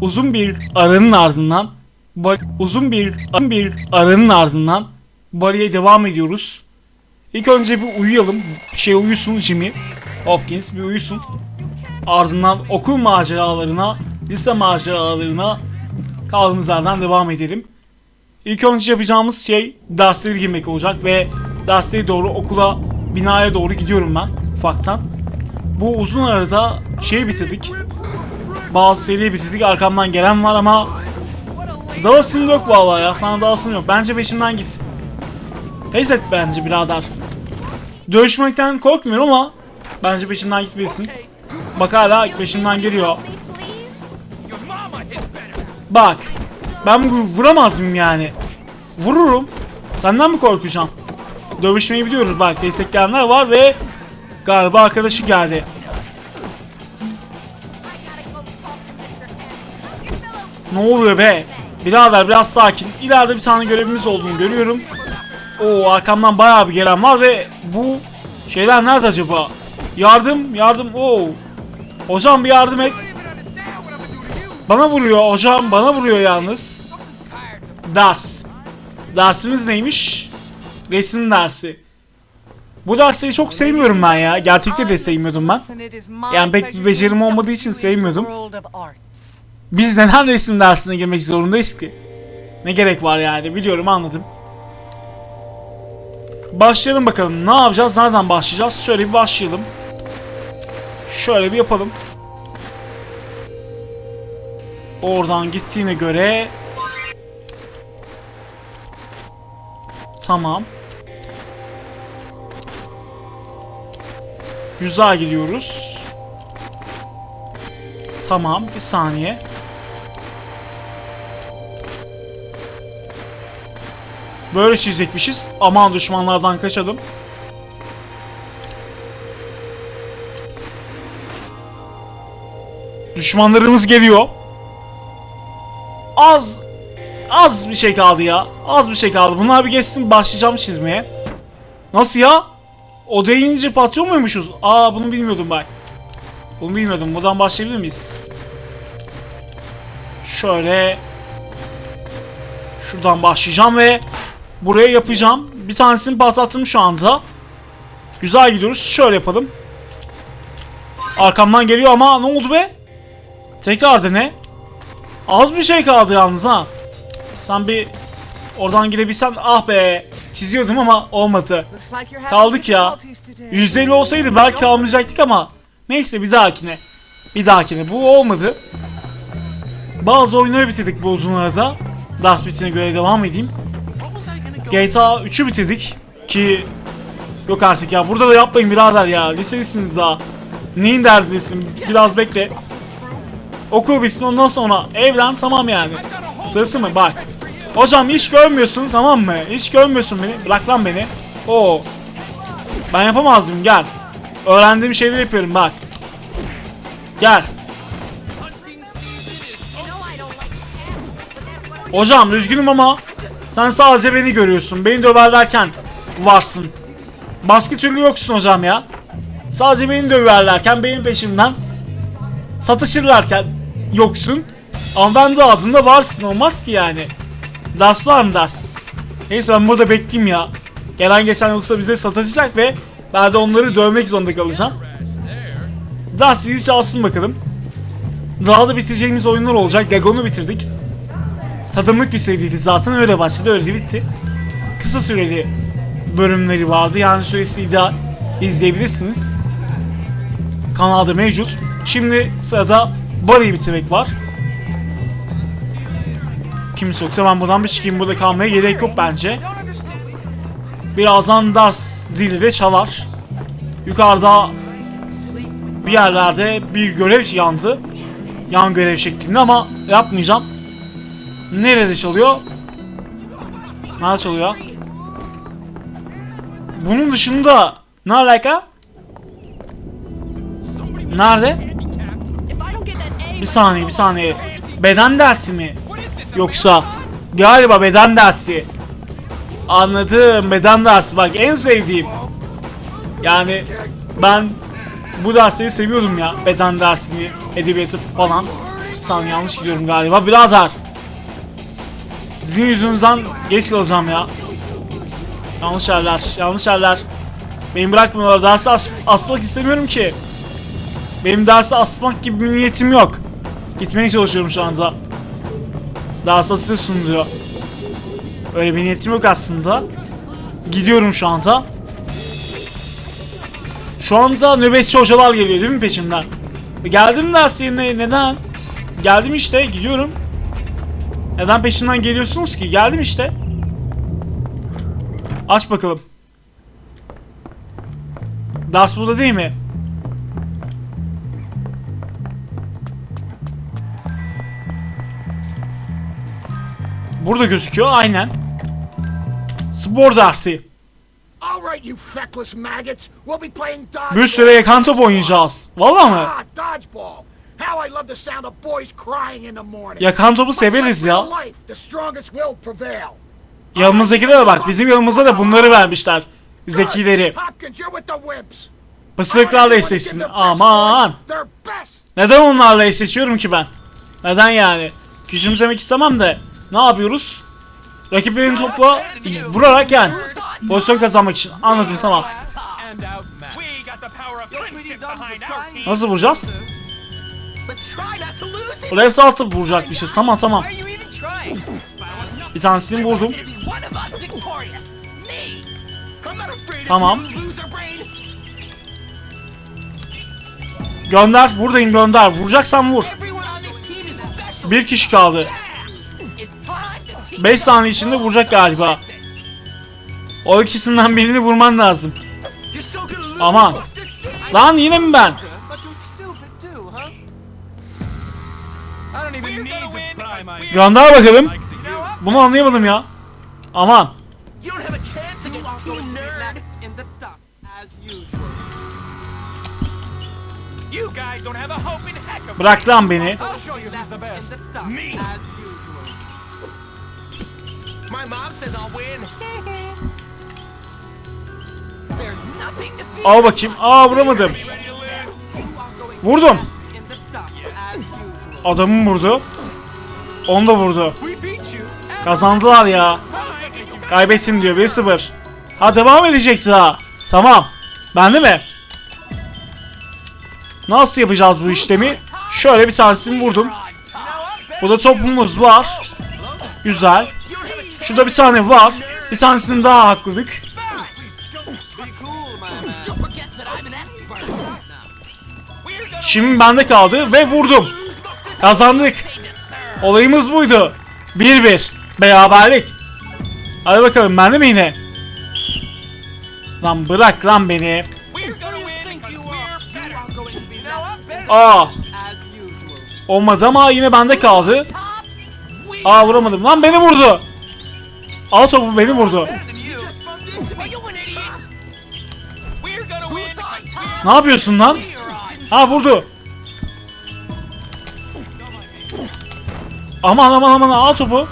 uzun bir aranın ardından uzun bir uzun bir aranın ardından Bari'ye devam ediyoruz. İlk önce bir uyuyalım. Şey uyusun Jimmy. Hopkins bir uyusun. Ardından okul maceralarına, lise maceralarına kaldığımız yerden devam edelim. İlk önce yapacağımız şey dersleri girmek olacak ve derslere doğru okula, binaya doğru gidiyorum ben ufaktan. Bu uzun arada şeyi bitirdik. Bazı seriyi bitirdik. Arkamdan gelen var ama Dalasın yok vallahi ya. Sana dalasın yok. Bence peşimden git. Pes et bence birader. Dövüşmekten korkmuyorum ama bence peşimden gitmesin. Bak hala peşimden geliyor. Bak. Ben vu- vuramaz mıyım yani? Vururum. Senden mi korkacağım? Dövüşmeyi biliyoruz bak. Destekleyenler var ve galiba arkadaşı geldi. Ne oluyor be? Birader biraz sakin. İleride bir tane görevimiz olduğunu görüyorum. Oo arkamdan bayağı bir gelen var ve bu şeyler nerede acaba? Yardım, yardım. Oo. Hocam bir yardım et. Bana vuruyor hocam, bana vuruyor yalnız. Ders. Dersimiz neymiş? Resim dersi. Bu dersleri çok sevmiyorum ben ya. Gerçekte de sevmiyordum ben. Yani pek bir becerim olmadığı için sevmiyordum. Biz neden resim dersine girmek zorundayız ki? Ne gerek var yani biliyorum anladım. Başlayalım bakalım. Ne yapacağız? Nereden başlayacağız? Şöyle bir başlayalım. Şöyle bir yapalım. Oradan gittiğine göre Tamam. Güzel gidiyoruz. Tamam, bir saniye. Böyle çizecekmişiz. Aman düşmanlardan kaçalım. Düşmanlarımız geliyor. Az az bir şey kaldı ya. Az bir şey kaldı. Bunlar bir geçsin başlayacağım çizmeye. Nasıl ya? O deyince patlıyor muymuşuz? Aa bunu bilmiyordum bak. Bunu bilmiyordum. Buradan başlayabilir miyiz? Şöyle Şuradan başlayacağım ve buraya yapacağım. Bir tanesini patlattım şu anda. Güzel gidiyoruz. Şöyle yapalım. Arkamdan geliyor ama ne oldu be? Tekrar dene. Az bir şey kaldı yalnız ha. Sen bir oradan gidebilsen ah be. Çiziyordum ama olmadı. Kaldık ya. %50 olsaydı belki kalmayacaktık ama neyse bir dahakine. Bir dahakine. Bu olmadı. Bazı oyunları bitirdik bu uzun arada. Dust bitine göre devam edeyim. GTA 3'ü bitirdik ki yok artık ya burada da yapmayın birader ya liselisiniz daha. Neyin derdindesin biraz bekle. Okul bitsin ondan sonra evlen tamam yani. Sırası mı bak. Hocam hiç görmüyorsun tamam mı? Hiç görmüyorsun beni. Bırak lan beni. Oo. Ben yapamaz mıyım gel. Öğrendiğim şeyleri yapıyorum bak. Gel. Hocam üzgünüm ama sen sadece beni görüyorsun. Beni döverlerken varsın. Başka türlü yoksun hocam ya. Sadece beni döverlerken benim peşimden satışırlarken yoksun. Ama ben de adımda varsın olmaz ki yani. Das var mı Das? Neyse ben burada bekleyeyim ya. Gelen geçen yoksa bize satacak ve ben de onları dövmek zorunda kalacağım. Das sizi çalsın bakalım. Daha da bitireceğimiz oyunlar olacak. Gagon'u bitirdik. Tadımlık bir seriydi zaten öyle başladı öyle bitti. Kısa süreli bölümleri vardı yani süresi ideal izleyebilirsiniz. Kanalda mevcut. Şimdi sırada Barry'i bitirmek var. Kimse yoksa ben buradan bir çıkayım burada kalmaya gerek yok bence. Birazdan Dars zili de çalar. Yukarıda bir yerlerde bir görev yandı. Yan görev şeklinde ama yapmayacağım. Nerede çalıyor? Nerede çalıyor? Bunun dışında ne alaka? Nerede? Bir saniye bir saniye. Beden dersi mi? Yoksa galiba beden dersi. Anladım beden dersi bak en sevdiğim. Yani ben bu dersleri seviyordum ya beden dersini, edebiyatı falan. San yanlış gidiyorum galiba. Birader. Sizin yüzünüzden geç kalacağım ya. Yanlış yerler. Yanlış yerler. Beni bırakmıyorlar. Dersi as- asmak istemiyorum ki. Benim dersi asmak gibi bir niyetim yok. Gitmeye çalışıyorum şu anda. Ders asıyorsun diyor. Öyle bir niyetim yok aslında. Gidiyorum şu anda. Şu anda nöbetçi hocalar geliyor değil mi peşimden? E, Geldim ders yerine neden? Geldim işte gidiyorum. Neden peşinden geliyorsunuz ki? Geldim işte. Aç bakalım. Ders burada değil mi? Burada gözüküyor aynen. Spor dersi. Bir süre yakan top oynayacağız. Valla mı? How I love the sound of boys crying in the morning. Much like severiz ya. life, the strongest will prevail. Yanımızdakilere bak. Bizim yanımızda da bunları vermişler. Zekileri. Pısırıklarla eşleşsin. Aman. Neden onlarla eşleşiyorum ki ben? Neden yani? Küçümsemek istemem de. Ne yapıyoruz? Rakiplerin topla vurarak yen. Pozisyon kazanmak için. Anladım tamam. Nasıl vuracağız? Let's try not to lose it. Left altı vuracakmışız. Tamam tamam. Bir tanesini vurdum. Tamam. Gönder. Buradayım gönder. Vuracaksan vur. Bir kişi kaldı. Yeah. It's time to teach 5 saniye içinde vuracak galiba. O ikisinden birini vurman lazım. Aman. Lan yine mi ben? Have a hope in heck of Bırak lan beni. Al bakayım. Aa vuramadım. Vurdum. Adamım vurdu. Onu da vurdu. Kazandılar ya. Fine. Kaybetsin diyor 1-0. Ha devam edecek daha. Tamam. Ben de mi? Nasıl yapacağız bu işlemi? Şöyle bir tanesini vurdum. Burada topumuz var. Güzel. Şurada bir tane var. Bir tanesini daha hakladık. Şimdi bende kaldı ve vurdum. Kazandık. Olayımız buydu. 1-1. Beraberlik. Hadi bakalım bende mi yine? Lan bırak lan beni. Aa olmadı ama yine bende kaldı. Aa vuramadım. Lan beni vurdu. Al topu beni vurdu. Ne yapıyorsun lan? Ha vurdu. Aman aman aman al topu.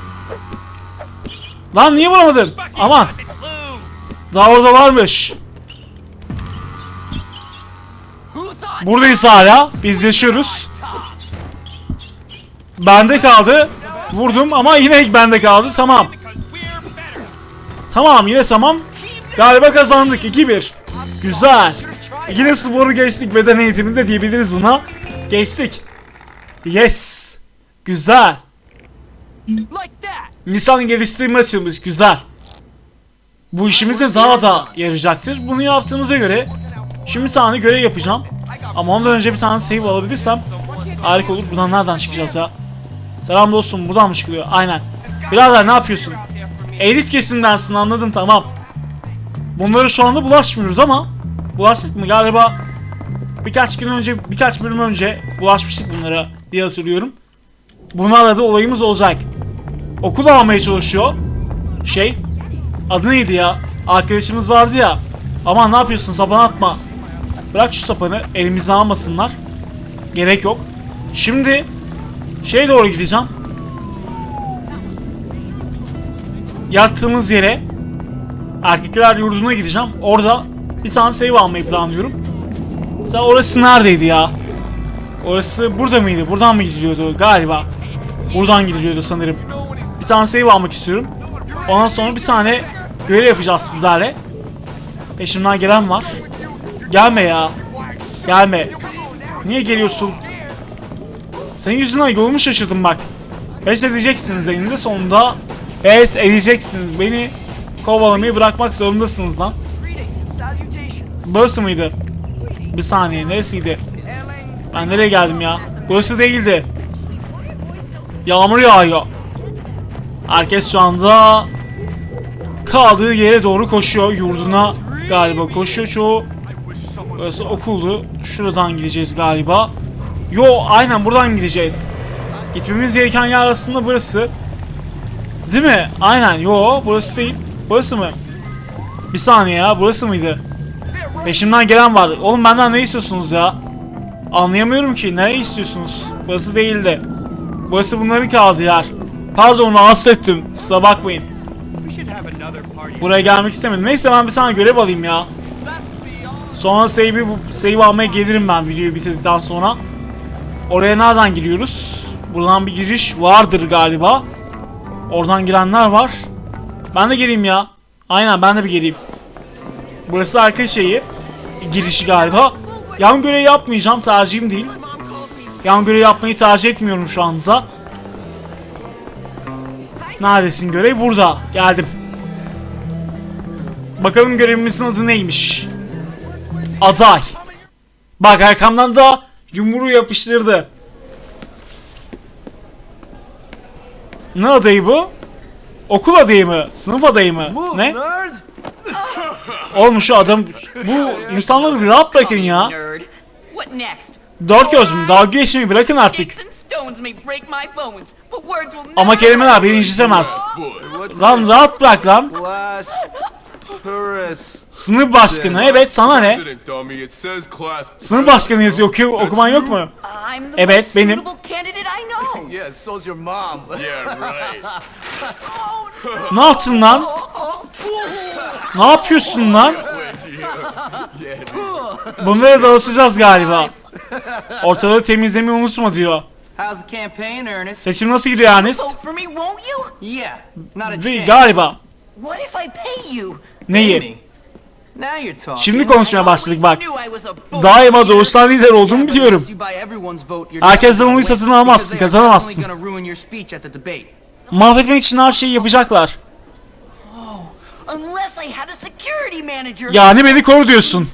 Lan niye vuramadın? Aman. Daha orada varmış. Buradayız hala. Biz yaşıyoruz. Bende kaldı. Vurdum ama yine bende kaldı. Tamam. Tamam yine tamam. Galiba kazandık 2-1. Güzel. Yine sporu geçtik beden eğitiminde diyebiliriz buna. Geçtik. Yes. Güzel. Nisan geliştirme açılmış. Güzel. Bu işimize daha da yarayacaktır. Bunu yaptığımıza göre şimdi tane görev yapacağım. Ama ondan önce bir tane save alabilirsem harika olur. Buradan nereden çıkacağız ya? Selam dostum buradan mı çıkılıyor? Aynen. Birader ne yapıyorsun? Elit kesimdensin anladım tamam. Bunları şu anda bulaşmıyoruz ama bulaştık mı? Galiba birkaç gün önce, birkaç bölüm önce bulaşmıştık bunlara diye hatırlıyorum. Bunlarla da olayımız olacak. Okul almaya çalışıyor. Şey, adı neydi ya? Arkadaşımız vardı ya. Aman ne yapıyorsun sapan atma. Bırak şu sapanı elimizden almasınlar. Gerek yok. Şimdi şey doğru gideceğim. Yattığımız yere erkekler yurduna gideceğim. Orada bir tane save almayı planlıyorum. Sen orası neredeydi ya? Orası burada mıydı? Buradan mı gidiliyordu? Galiba. Buradan gidiliyordu sanırım. Bir tane save almak istiyorum. Ondan sonra bir tane görev yapacağız sizlerle. Peşimden gelen var. Gelme ya. Gelme. Niye geliyorsun? Senin yüzünden yolumu şaşırdım bak. Pes edeceksiniz eninde sonunda. Pes edeceksiniz. Beni kovalamayı bırakmak zorundasınız lan. Burası mıydı? Bir saniye neresiydi? Ben nereye geldim ya? Burası değildi. Yağmur yağıyor. Herkes şu anda kaldığı yere doğru koşuyor. Yurduna galiba koşuyor çoğu. Burası okuldu. Şuradan gideceğiz galiba. Yo aynen buradan gideceğiz. Gitmemiz gereken yer aslında burası. Değil mi? Aynen. Yo burası değil. Burası mı? Bir saniye ya. Burası mıydı? Peşimden gelen var. Oğlum benden ne istiyorsunuz ya? Anlayamıyorum ki. Ne istiyorsunuz? Burası değildi. Burası bunların kaldığı yer. Pardon rahatsız ettim. Kusura bakmayın. Buraya gelmek istemedim. Neyse ben bir tane görev alayım ya. Sonra save'i bu save almaya gelirim ben videoyu bitirdikten sonra. Oraya nereden giriyoruz? Buradan bir giriş vardır galiba. Oradan girenler var. Ben de gireyim ya. Aynen ben de bir gireyim. Burası arka şeyi. Girişi galiba. Yan görev yapmayacağım. Tercihim değil. Yan görev yapmayı tercih etmiyorum şu anda. Neredesin görev? Burada. Geldim. Bakalım görevimizin adı neymiş? Aday. Bak arkamdan da yumruğu yapıştırdı. Ne adayı bu? Okul adayı mı? Sınıf adayı mı? ne? Oğlum şu adam... Bu insanları bir rahat bırakın ya. Dört göz mü? Dalga geçmeyi bırakın artık. Ama kelimeler beni me. incitemez. Lan rahat bırak lan. Sınıf başkanı evet sana ne? Sınıf başkanı yazıyor oku, okuman yok mu? Evet, benim. Ne yaptın lan? Ne yapıyorsun lan? Bunlara dalışacağız galiba. Ortalığı temizlemeyi unutma diyor. How's the campaign, Ernest? Seçim nasıl gidiyor Ernest? Vote for me, won't you? Yeah, not a Ve- chance. Galiba. What if I pay you? Neyi? Now you're talking. Şimdi konuşmaya başladık bak. Daima doğuştan lider olduğumu biliyorum. Herkesten definitely oy gonna satın are kazanamazsın. Mahvetmek için her şeyi yapacaklar. Manager. Yani beni koru diyorsun.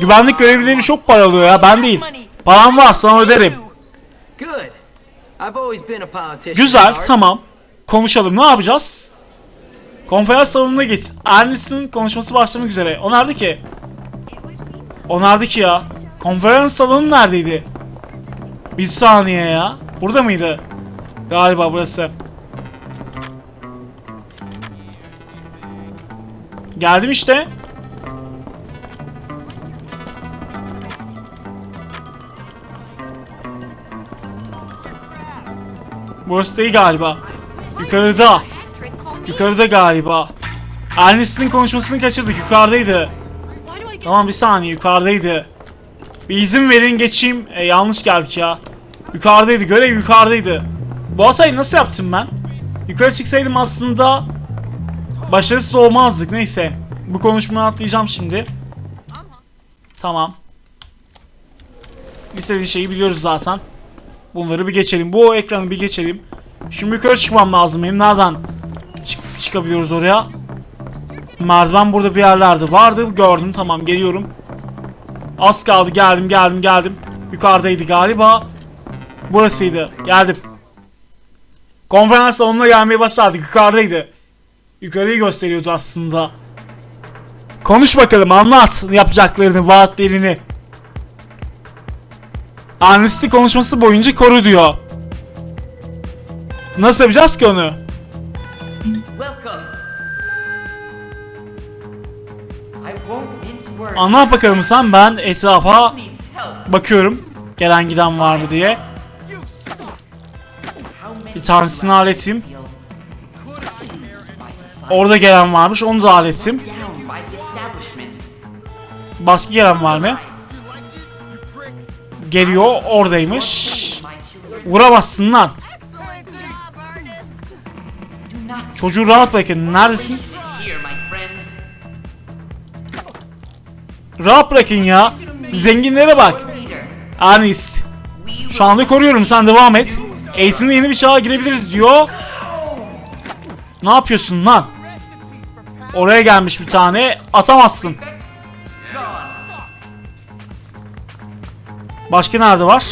Güvenlik görevlileri çok para alıyor ya ben değil. Param var sana öderim. Güzel tamam. Konuşalım ne yapacağız? Konferans salonuna geç. Ernest'in konuşması başlamak üzere. O nerede ki? O nerede ki ya? Konferans salonu neredeydi? Bir saniye ya. Burada mıydı? Galiba burası. Geldim işte. Burası değil galiba. Yukarıda. Yukarıda galiba. Ernest'in konuşmasını kaçırdık. Yukarıdaydı. Tamam bir saniye yukarıdaydı. Bir izin verin geçeyim. E, yanlış geldik ya. Yukarıdaydı. Görev yukarıdaydı. Bu hatayı nasıl yaptım ben? Yukarı çıksaydım aslında başarısız olmazdık. Neyse. Bu konuşmayı atlayacağım şimdi. Tamam. İstediği şeyi biliyoruz zaten. Bunları bir geçelim. Bu ekranı bir geçelim. Şimdi yukarı çıkmam lazım benim. Nereden çık- çıkabiliyoruz oraya? Merdiven burada bir yerlerde vardı. Gördüm tamam geliyorum. Az kaldı geldim geldim geldim. Yukarıdaydı galiba. Burasıydı. Geldim. Konferans salonuna gelmeye başladık. Yukarıdaydı. Yukarıyı gösteriyordu aslında. Konuş bakalım anlat yapacaklarını, vaatlerini. Amnesty konuşması boyunca koru diyor. Nasıl yapacağız ki onu? Anlat bakalım sen ben etrafa bakıyorum. Gelen giden var mı diye. Bir tanesini society Orada gelen varmış onu da establishment? Başka gelen var mı? Geliyor oradaymış. Vuramazsın lan. Çocuğu rahat bırakın. Neredesin? Rahat bırakın ya. Zenginlere bak. Anis. Şu anda koruyorum sen devam et. Eğitimde yeni bir çağa girebiliriz diyor. Ne yapıyorsun lan? Oraya gelmiş bir tane. Atamazsın. Başka nerede var?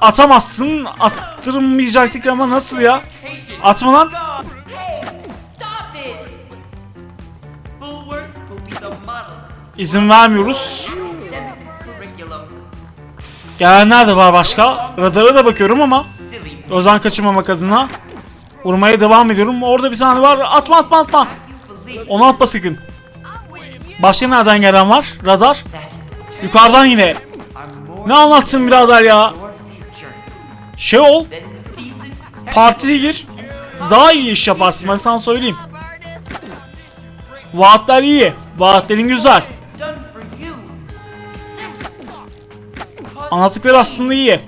Atamazsın. Attırmayacaktık ama nasıl ya? Atma lan. İzin vermiyoruz. Gelenler de var başka. Radara da bakıyorum ama gözden kaçırmamak adına vurmaya devam ediyorum. Orada bir tane var. Atma atma atma. Onu atma sakın. Başka nereden gelen var? Radar. Yukarıdan yine. Ne anlattın birader ya? Şey ol. Partiye gir. Daha iyi iş yaparsın ben sana söyleyeyim. Vaatler iyi. Vaatlerin güzel. Anlattıkları aslında iyi.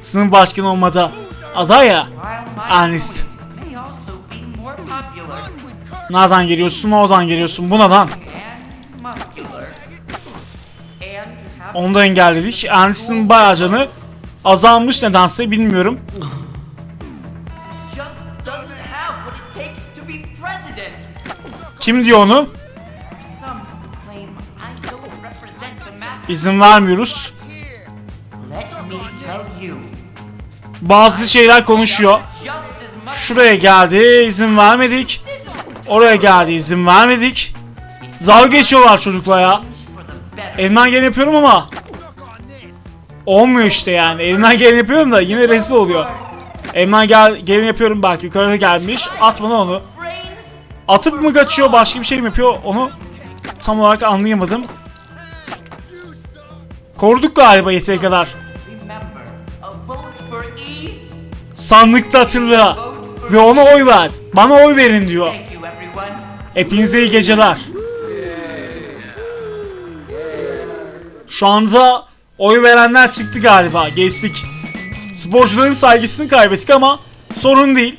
Sınıf başkanı olmada aday ya. While my Ernest. Nereden geliyorsun? Oradan geliyorsun. Buna Onu da engelledik. Ernest'in bayağı azalmış nedense bilmiyorum. Kim diyor onu? İzin vermiyoruz. Bazı şeyler konuşuyor. Şuraya geldi, izin vermedik. Oraya geldi, izin vermedik. Dalga geçiyorlar çocukla ya. Elimden geleni yapıyorum ama olmuyor işte yani. Elimden geleni yapıyorum da yine rezil oluyor. Elimden gel geleni yapıyorum belki yukarı gelmiş. Atma lan onu. Atıp mı kaçıyor başka bir şey mi yapıyor onu tam olarak anlayamadım. Koruduk galiba yeteri kadar. Sandıkta hatırla ve ona oy ver. Bana oy verin diyor. Hepinize iyi geceler. Şu anda oy verenler çıktı galiba. Geçtik. Sporcuların saygısını kaybettik ama sorun değil.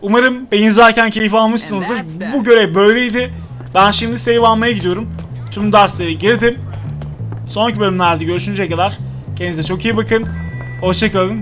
Umarım beyin izlerken keyif almışsınızdır. Bu görev böyleydi. Ben şimdi save almaya gidiyorum. Tüm dersleri girdim. Sonraki bölümlerde görüşünceye kadar kendinize çok iyi bakın. Hoşçakalın.